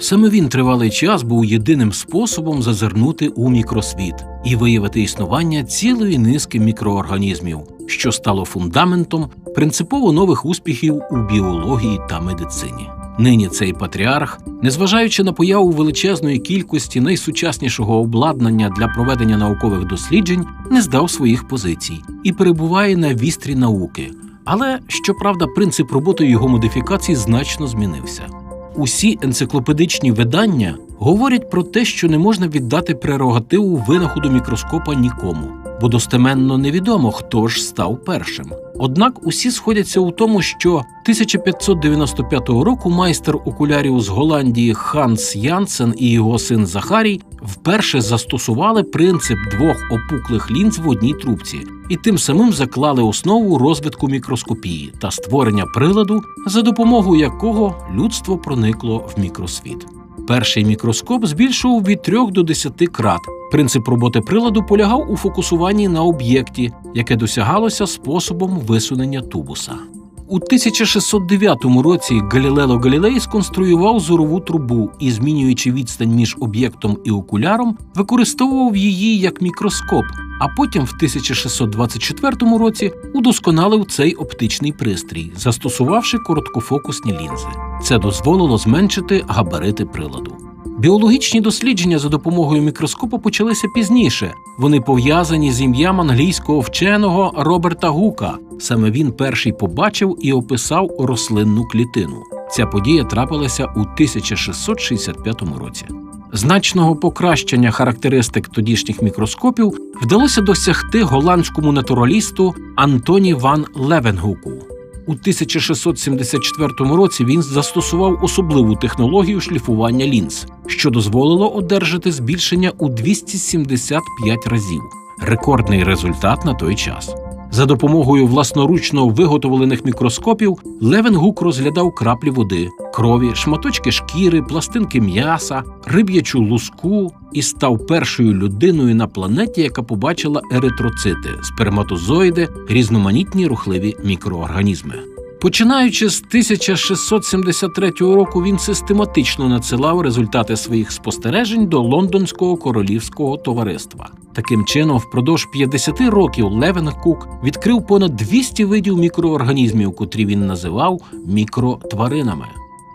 Саме він тривалий час був єдиним способом зазирнути у мікросвіт і виявити існування цілої низки мікроорганізмів, що стало фундаментом принципово нових успіхів у біології та медицині. Нині цей патріарх, незважаючи на появу величезної кількості найсучаснішого обладнання для проведення наукових досліджень, не здав своїх позицій і перебуває на вістрі науки. Але щоправда, принцип роботи його модифікацій значно змінився. Усі енциклопедичні видання говорять про те, що не можна віддати прерогативу винаходу мікроскопа нікому, бо достеменно невідомо, хто ж став першим. Однак усі сходяться у тому, що 1595 року майстер окулярів з Голландії Ханс Янсен і його син Захарій вперше застосували принцип двох опуклих лінз в одній трубці і тим самим заклали основу розвитку мікроскопії та створення приладу, за допомогою якого людство проникло в мікросвіт. Перший мікроскоп збільшував від 3 до 10 крат. Принцип роботи приладу полягав у фокусуванні на об'єкті, яке досягалося способом висунення тубуса. У 1609 році Галілело Галілей сконструював зорову трубу і, змінюючи відстань між об'єктом і окуляром, використовував її як мікроскоп, а потім в 1624 році удосконалив цей оптичний пристрій, застосувавши короткофокусні лінзи. Це дозволило зменшити габарити приладу. Біологічні дослідження за допомогою мікроскопу почалися пізніше. Вони пов'язані з ім'ям англійського вченого Роберта Гука. Саме він перший побачив і описав рослинну клітину. Ця подія трапилася у 1665 році. Значного покращення характеристик тодішніх мікроскопів вдалося досягти голландському натуралісту Антоні ван Левенгуку. У 1674 році він застосував особливу технологію шліфування лінз, що дозволило одержати збільшення у 275 разів рекордний результат на той час. За допомогою власноручно виготовлених мікроскопів Левенгук розглядав краплі води, крові, шматочки шкіри, пластинки м'яса, риб'ячу луску і став першою людиною на планеті, яка побачила еритроцити, сперматозоїди, різноманітні рухливі мікроорганізми. Починаючи з 1673 року, він систематично надсилав результати своїх спостережень до Лондонського королівського товариства. Таким чином, впродовж 50 років Левенкук відкрив понад 200 видів мікроорганізмів, котрі він називав мікротваринами.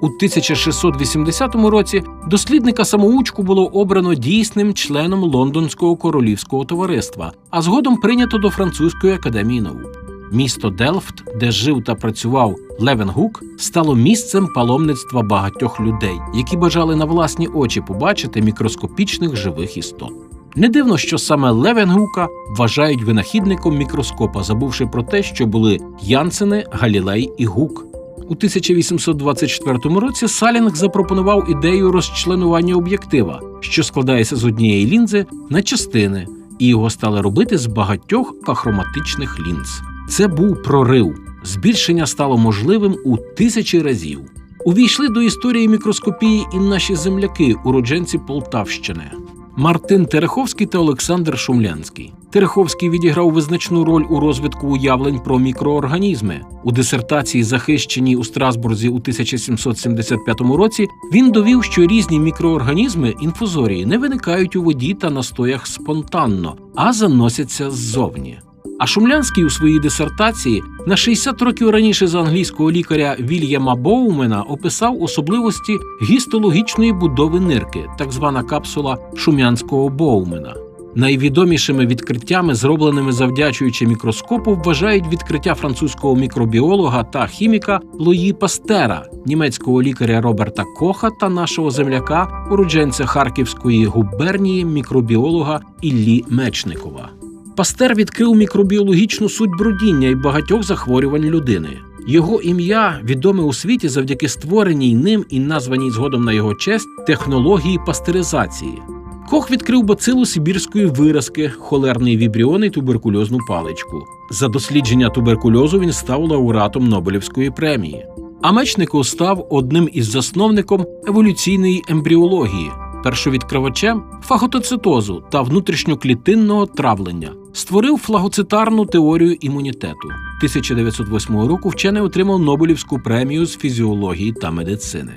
У 1680 році дослідника самоучку було обрано дійсним членом Лондонського королівського товариства, а згодом прийнято до французької академії наук. Місто Делфт, де жив та працював Левенгук, стало місцем паломництва багатьох людей, які бажали на власні очі побачити мікроскопічних живих істот. Не дивно, що саме Левенгука вважають винахідником мікроскопа, забувши про те, що були Янсени, Галілей і Гук. У 1824 році Салінг запропонував ідею розчленування об'єктива, що складається з однієї лінзи на частини, і його стали робити з багатьох ахроматичних лінз. Це був прорив. Збільшення стало можливим у тисячі разів. Увійшли до історії мікроскопії і наші земляки, уродженці Полтавщини. Мартин Тереховський та Олександр Шумлянський. Тереховський відіграв визначну роль у розвитку уявлень про мікроорганізми. У дисертації, захищеній у Страсбурзі у 1775 році, він довів, що різні мікроорганізми інфузорії не виникають у воді та настоях спонтанно, а заносяться ззовні. А Шумлянський у своїй дисертації на 60 років раніше за англійського лікаря Вільяма Боумена описав особливості гістологічної будови нирки, так звана капсула шумянського Боумена. Найвідомішими відкриттями, зробленими завдячуючи мікроскопу, вважають відкриття французького мікробіолога та хіміка Луї Пастера, німецького лікаря Роберта Коха та нашого земляка, уродженця Харківської губернії, мікробіолога Іллі Мечникова. Пастер відкрив мікробіологічну суть бродіння і багатьох захворювань людини. Його ім'я відоме у світі завдяки створеній ним і названій згодом на його честь технології пастеризації. Кох відкрив бацилу сибірської виразки, холерний вібріон і туберкульозну паличку. За дослідження туберкульозу він став лауреатом Нобелівської премії. А Мечников став одним із засновником еволюційної ембріології, першовідкривачем фаготоцитозу та внутрішньоклітинного травлення. Створив флагоцитарну теорію імунітету. 1908 року вчений отримав Нобелівську премію з фізіології та медицини.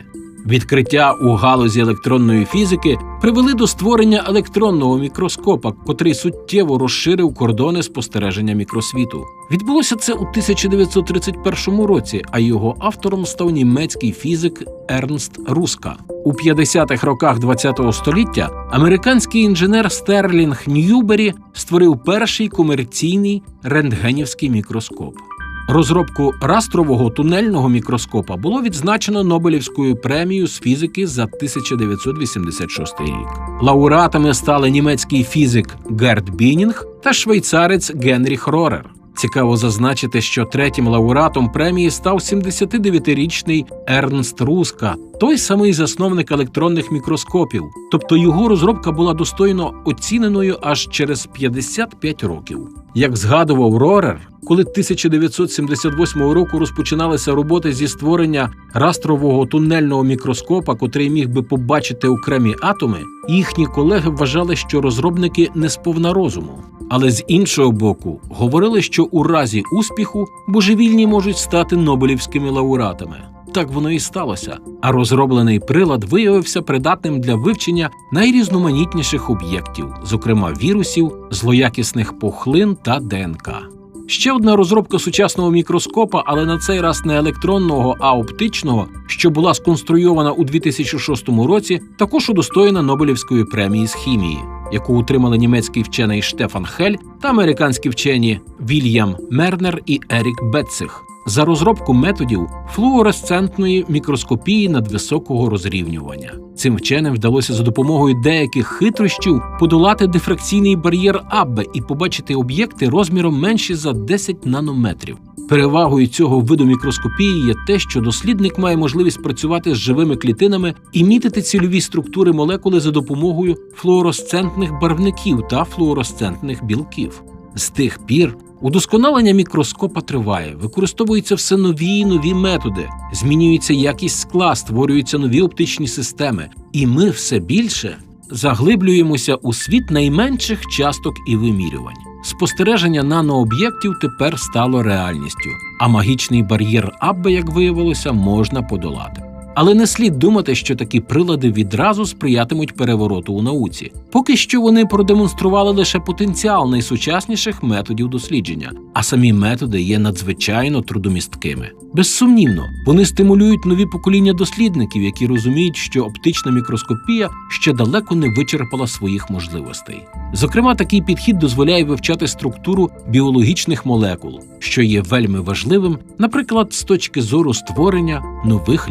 Відкриття у галузі електронної фізики привели до створення електронного мікроскопа, котрий суттєво розширив кордони спостереження мікросвіту. Відбулося це у 1931 році, а його автором став німецький фізик Ернст Руска. У 50-х роках ХХ століття американський інженер Стерлінг Ньюбері створив перший комерційний рентгенівський мікроскоп. Розробку растрового тунельного мікроскопа було відзначено Нобелівською премією з фізики за 1986 рік. Лауреатами стали німецький фізик Герд Бінінг та швейцарець Генріх Рорер. Цікаво зазначити, що третім лауреатом премії став 79-річний Ернст Руска, той самий засновник електронних мікроскопів. Тобто його розробка була достойно оціненою аж через 55 років. Як згадував Рорер, коли 1978 року розпочиналися роботи зі створення растрового тунельного мікроскопа, котрий міг би побачити окремі атоми, їхні колеги вважали, що розробники не сповна розуму. Але з іншого боку, говорили, що у разі успіху божевільні можуть стати нобелівськими лауреатами. Так воно і сталося. А розроблений прилад виявився придатним для вивчення найрізноманітніших об'єктів, зокрема вірусів, злоякісних пухлин та ДНК. Ще одна розробка сучасного мікроскопа, але на цей раз не електронного, а оптичного, що була сконструйована у 2006 році, також удостоєна Нобелівської премії з хімії, яку отримали німецький вчений Штефан Хель та американські вчені Вільям Мернер і Ерік Бетцих за розробку методів флуоресцентної мікроскопії надвисокого розрівнювання. Цим вченим вдалося за допомогою деяких хитрощів подолати дифракційний бар'єр Аббе і побачити об'єкти розміром менші за 10 нанометрів. Перевагою цього виду мікроскопії є те, що дослідник має можливість працювати з живими клітинами і мітити цільові структури молекули за допомогою флуоресцентних барвників та флуоресцентних білків. З тих пір удосконалення мікроскопа триває, використовуються все нові і нові методи, змінюється якість скла, створюються нові оптичні системи, і ми все більше заглиблюємося у світ найменших часток і вимірювань. Спостереження нанооб'єктів тепер стало реальністю, а магічний бар'єр Аббе, як виявилося, можна подолати. Але не слід думати, що такі прилади відразу сприятимуть перевороту у науці. Поки що вони продемонстрували лише потенціал найсучасніших методів дослідження, а самі методи є надзвичайно трудомісткими. Безсумнівно, вони стимулюють нові покоління дослідників, які розуміють, що оптична мікроскопія ще далеко не вичерпала своїх можливостей. Зокрема, такий підхід дозволяє вивчати структуру біологічних молекул, що є вельми важливим, наприклад, з точки зору створення нових